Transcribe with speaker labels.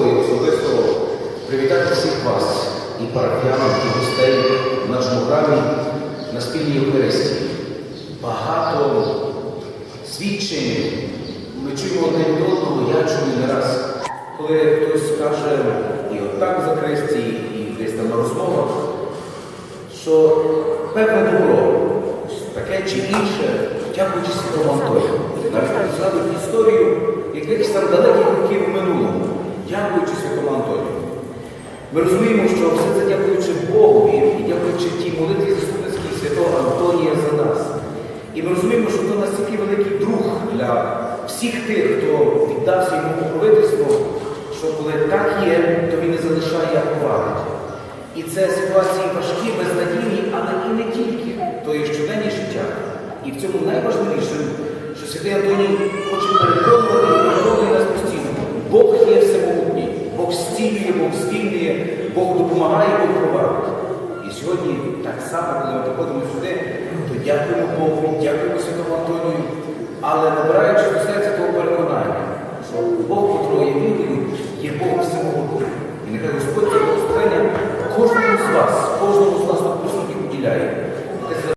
Speaker 1: і особисто привітати всіх вас, і парафіян, і гостей в нашому храмі на спільній Євхаристії. Багато свідчень ми чуємо одне від одного, я чую не раз. Коли хтось каже і отак в закресті, і десь там на розмовах, що певне добро, таке чи інше, дякуючи Святому Антонію. Навіть згадують історію якихось там дякуючи Святому Антонію. Ми розуміємо, що все це дякуючи Богові і дякуючи тій молитві заступницькій святого Антонія за нас. І ми розуміємо, що це настільки великий друг для всіх тих, хто віддався йому покровительству, що коли так є, то він не залишає поваги. І це ситуації важкі, безнадійні, але і не тільки. То є щоденне життя. І в цьому найважливіше, що Святий Антоній хоче переконувати спільний Бог спільний, Бог допомагає Бог провадить. І сьогодні, так само, коли ми приходимо сюди, ну, то дякуємо Богу, дякуємо Святому Антонію, але набираючи до серця того переконання, що Бог, котрого є вірою, є Бог всього Бога. І нехай